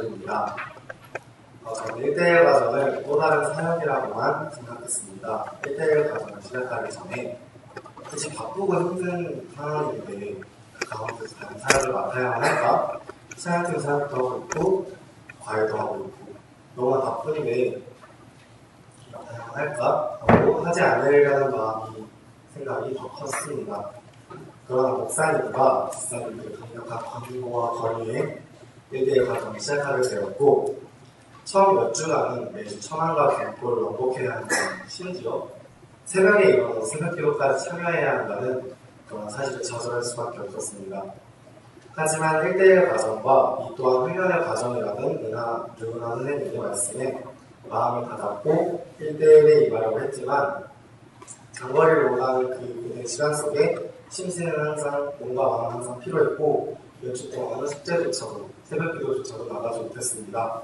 정글입니다. 어, 저는 1대1 과정을 또 다른 사역이라고만 생각했습니다. 1대1 과정을 시작하기 전에 굳이 바쁘고 힘든 상황인데 그 가운데서 다른 사역을 맡아야만 할까? 사역팀 사역도 하고 있고 과외도 하고 있고 너무 바쁜데 맡아야만 할까? 하고 하지 않으려는 마음이 생각이 더 컸습니다. 그러나 목사님과 집사님들의 강력한 권유에 1 대1 과정을 시작하게 되었고 처음 몇 주간은 매주 천안과 경고를 왕복해야 하는 심지어 새벽에 일어나서 새벽 기도까지 참여해야 한다는 그런 사실을 좌절할 수밖에 없었습니다. 하지만 1대1 과정과 이 또한 훈련의 과정이라는 은하, 류은하 선생님의 말씀에 마음이 닫았고 1대1에 임하려고 했지만 장거리를 오가는 그 시간 속에 심신은 항상 몸과 마음은 항상 필요했고 몇주 동안은 숙제조차도 새벽 기도조차도 나가지 못했습니다.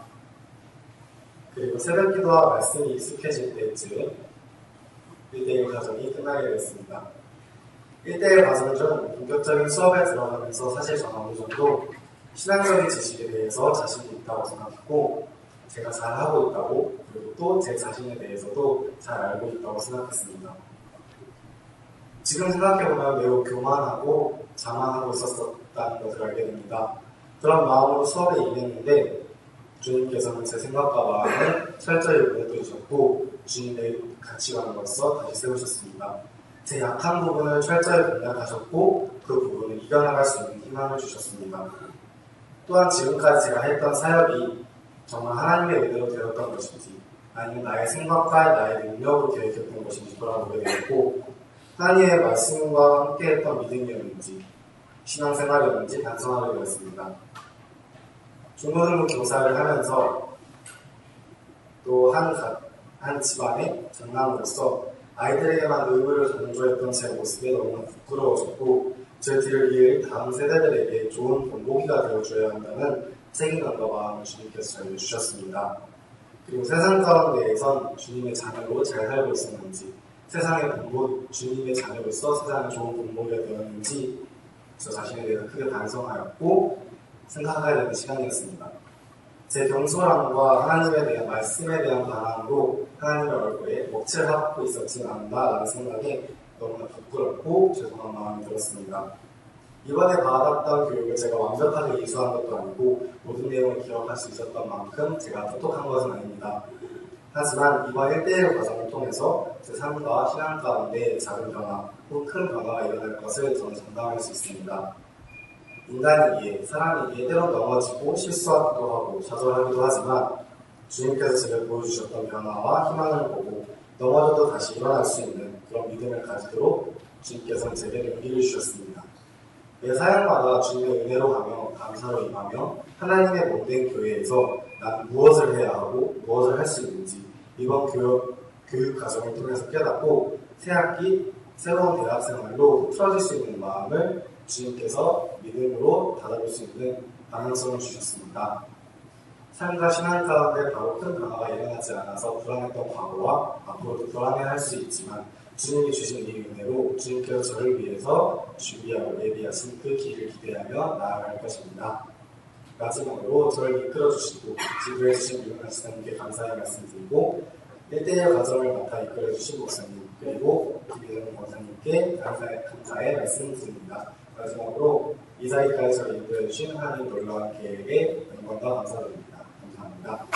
그리고 새벽 기도와 말씀이 익숙해질 때쯤 1대1 과정이 끝나게 됐습니다. 1대1 과정 중 본격적인 수업에 들어가면서 사실 저는 어느 정도 신앙적인 지식에 대해서 자신이 있다고 생각했고 제가 잘하고 있다고 그리고 또 제 자신에 대해서도 잘 알고 있다고 생각했습니다. 지금 생각해보면 매우 교만하고 자만하고 있었다는 것을 알게 됩니다. 그런 마음으로 수업에 임했는데 주님께서는 제 생각과 마음을 철저히 보여해 주셨고 주님의 가치관으로서 다시 세우셨습니다. 제 약한 부분을 철저히 공략하셨고 그 부분을 이겨나갈 수 있는 희망을 주셨습니다. 또한 지금까지 제가 했던 사역이 정말 하나님의 의대로 되었던 것인지 아니면 나의 생각과 나의 능력으로 계획했던 것인지 돌아보게 되었고 하나님의 말씀과 함께했던 믿음이었는지 신앙생활이었는지 반성하게 되었습니다. 중고등부 교사를 하면서 또한 한 집안의 장남으로서 아이들에게만 의무를 강조했던 제 모습에 너무 부끄러워졌고 제 뒤를 이을 다음 세대들에게 좋은 본보기가 되어줘야 한다는 책임감과 마음을 주님께서 저에게 주셨습니다. 그리고 세상 가운데에선 주님의 자녀로 잘 살고 있었는지 세상의 본보, 주님의 자녀로서 세상에 좋은 본보기가 되었는지 저 자신에 대해서 크게 반성하였고 생각해야 되는 시간이었습니다. 제 경솔함과 하나님에 대한 말씀에 대한 반항으로 하나님의 얼굴에 먹칠을 하고 있었지는 않나라는 생각에 너무나 부끄럽고 죄송한 마음이 들었습니다. 이번에 받았던 교육을 제가 완벽하게 이수한 것도 아니고 모든 내용을 기억할 수 있었던 만큼 제가 똑똑한 것은 아닙니다. 하지만 이번 1대1 과정을 통해서 제 삶과 신앙 가운데 작은 변화 혹은 큰 변화가 일어날 것을 저는 장담할 수 있습니다. 인간이기에 사람이기에 때론 넘어지고 실수하기도 하고 좌절하기도 하지만 주님께서 제게 보여주셨던 변화와 희망을 보고 넘어져도 다시 일어날 수 있는 그런 믿음을 가지도록 주님께서는 제게 용기를 주셨습니다. 매 사역마다 주님의 은혜로 가며 감사로 임하며 하나님의 못된 교회에서 난 무엇을 해야 하고 무엇을 할 수 있는지 이번 교육, 교육 과정을 통해서 깨닫고 새학기 새로운 대학 생활로 틀어질 수 있는 마음을 주님께서 믿음으로 받아볼 수 있는 방향성을 주셨습니다. 삶과 신앙 가운데 바로 큰 변화가 일어나지 않아서 불안했던 과거와 앞으로도 불안해할 수 있지만 주님이 주신 이 은혜로 주님께서 저를 위해서 준비하고 예비하신 그 길을 기대하며 나아갈 것입니다. 마지막으로 저를 이끌어 주시고 지도해 주신 유명한 시장님께 감사의 말씀드리고 1대1 과정을 맡아 이끌어 주신 목사님 그리고 김혜정 목사님께 감사의, 감사의 말씀드립니다. 마지막으로 이사이까지 저를 인도해 주신 하나님 놀라운 계획에 영광과 감사드립니다. 감사합니다.